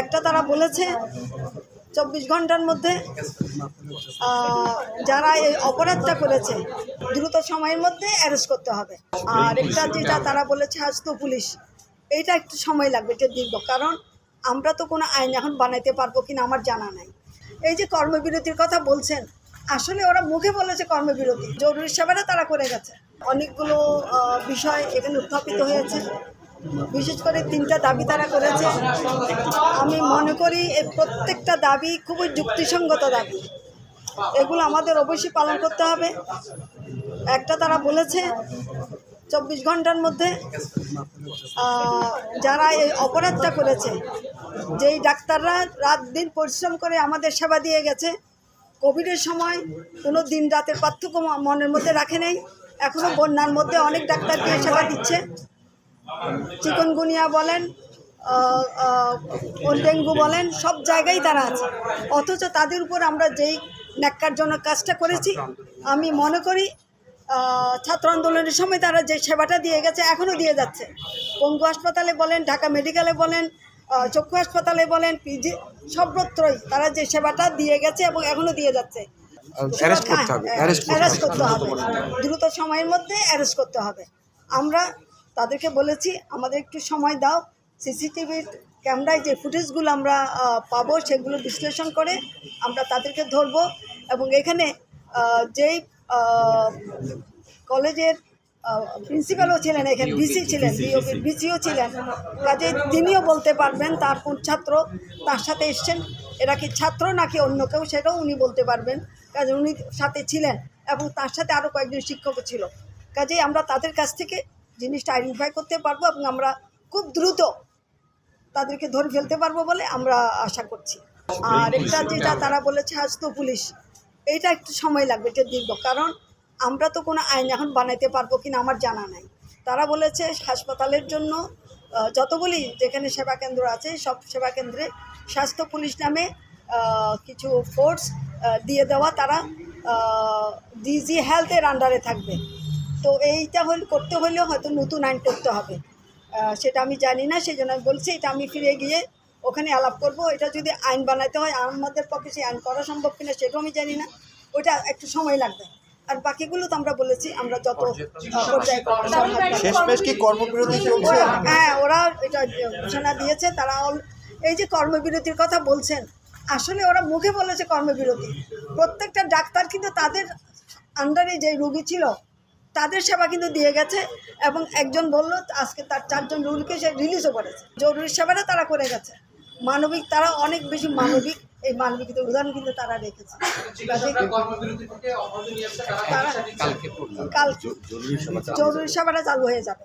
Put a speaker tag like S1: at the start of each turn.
S1: একটা তারা বলেছে চব্বিশ ঘণ্টার মধ্যে যারা এই অপরাধটা করেছে, দ্রুত সময়ের মধ্যে অ্যারেস্ট করতে হবে। আর একটা যেটা তারা বলেছে স্বাস্থ্য পুলিশ, এইটা একটু সময় লাগবে, এটা দীর্ঘ কারণ আমরা তো কোনো আইন এখন বানাইতে পারব কিনা আমার জানা নাই। এই যে কর্মবিরতির কথা বলছেন, আসলে ওরা মুখে বলেছে কর্মবিরতি, জরুরি সেবাটা তারা করে গেছে। অনেকগুলো বিষয় এখানে উত্থাপিত হয়েছে। বিশেষ করে তিনটা দাবি তারা করেছে। আমি মনে করি এই প্রত্যেকটা দাবি খুবই যুক্তিসঙ্গত দাবি। এগুলো আমাদের অবশ্যই পালন করতে হবে। একটা তারা বলেছে, চব্বিশ ঘণ্টার মধ্যে যারা এই অপরাধটা করেছে, যেই ডাক্তাররা রাত দিন পরিশ্রম করে আমাদের সেবা দিয়ে গেছে, কোভিডের সময় কোনো দিন রাতের পার্থক্য মনের মধ্যে রাখে নেই। এখনও বন্যার মধ্যে অনেক ডাক্তার দিয়ে সেবা দিচ্ছে। চিকনগুনিয়া বলেন ডেঙ্গু বলেন সব জায়গায় তারা আছে। অথচ তাদের উপর আমরা যেই ন্যাক্কারজনক কাজটা করেছি আমি মনে করি ছাত্র আন্দোলনের সময় তারা যে সেবাটা দিয়ে গেছে এখনও দিয়ে যাচ্ছে। পঙ্গু হাসপাতালে বলেন ঢাকা মেডিকেলে বলেন চক্ষু হাসপাতালে বলেন পিজি সর্বত্রই তারা যে সেবাটা দিয়ে গেছে এবং এখনও দিয়ে যাচ্ছে।
S2: অ্যারেস্ট
S1: হ্যাঁ,
S2: হবে।
S1: করতে হবে। দ্রুত সময়ের মধ্যে অ্যারেস্ট করতে হবে। আমরা তাদেরকে বলেছি আমাদের একটু সময় দাও। সিসিটিভির ক্যামেরায় যে ফুটেজগুলো আমরা পাবো সেগুলো বিশ্লেষণ করে আমরা তাদেরকে ধরবো। এবং এখানে যেই কলেজের প্রিন্সিপালও ছিলেন এখানে ভিসি ছিলেন ভিসিও ছিলেন। কাজে তিনিও বলতে পারবেন তার কোন ছাত্র তার সাথে এসছেন এরা কি ছাত্র নাকি অন্য কেউ সেটাও উনি বলতে পারবেন। কাজে উনি সাথে ছিলেন এবং তার সাথে আরও কয়েকজন শিক্ষকও ছিল। কাজেই আমরা তাদের কাছ থেকে জিনিসটা আইডেন্টিফাই করতে পারব এবং আমরা খুব দ্রুত তাদেরকে ধরে ফেলতে পারব বলে আমরা আশা করছি। আর একটা যেটা তারা বলেছে স্বাস্থ্য পুলিশ। এইটা একটু সময় লাগবে এটা দীর্ঘ কারণ আমরা তো কোনো আইন এখন বানাইতে পারব কিনা আমার জানা নাই। তারা বলেছে হাসপাতালের জন্য যতগুলি যেখানে সেবা কেন্দ্র আছে সব সেবা কেন্দ্রে স্বাস্থ্য পুলিশ নামে কিছু ফোর্স দিয়ে দেওয়া তারা ডিজি হেলথের আন্ডারে থাকবে। তো এইটা হল করতে হলেও হয়তো নতুন আইন করতে হবে। সেটা আমি জানি না সেই জন্য আমি বলছি এটা আমি ফিরে গিয়ে ওখানে আলাপ করব। এটা যদি আইন বানাইতে হয় আমাদের পক্ষে সেই আইন করা সম্ভব কিনা সেটাও আমি জানি না। ওটা একটু সময় লাগবে। আর বাকিগুলো তো আমরা বলেছি আমরা যত আহ, পর্যায়ে সরকার-
S2: শেষমেশ কি কর্মবিরতি চলছে?
S1: হ্যাঁ ওরা এটা ঘোষণা দিয়েছে তারা এই যে কর্মবিরতির কথা বলছেন আসলে ওরা মুখে বলেছে কর্মবিরতি। প্রত্যেকটা ডাক্তার কিন্তু তাদের আন্ডারে যে রুগী ছিল তাদের সেবা কিন্তু দিয়ে গেছে এবং একজন বলল আজকে তার চারজন রুলকে সে রিলিজও করেছে। জরুরি সেবাটা তারা করে গেছে। মানবিক তারা অনেক বেশি মানবিক এই মানবিকদের উদাহরণ কিন্তু তারা রেখেছে। কাজেই তারা কাল জরুরি সেবাটা চালু হয়ে যাবে।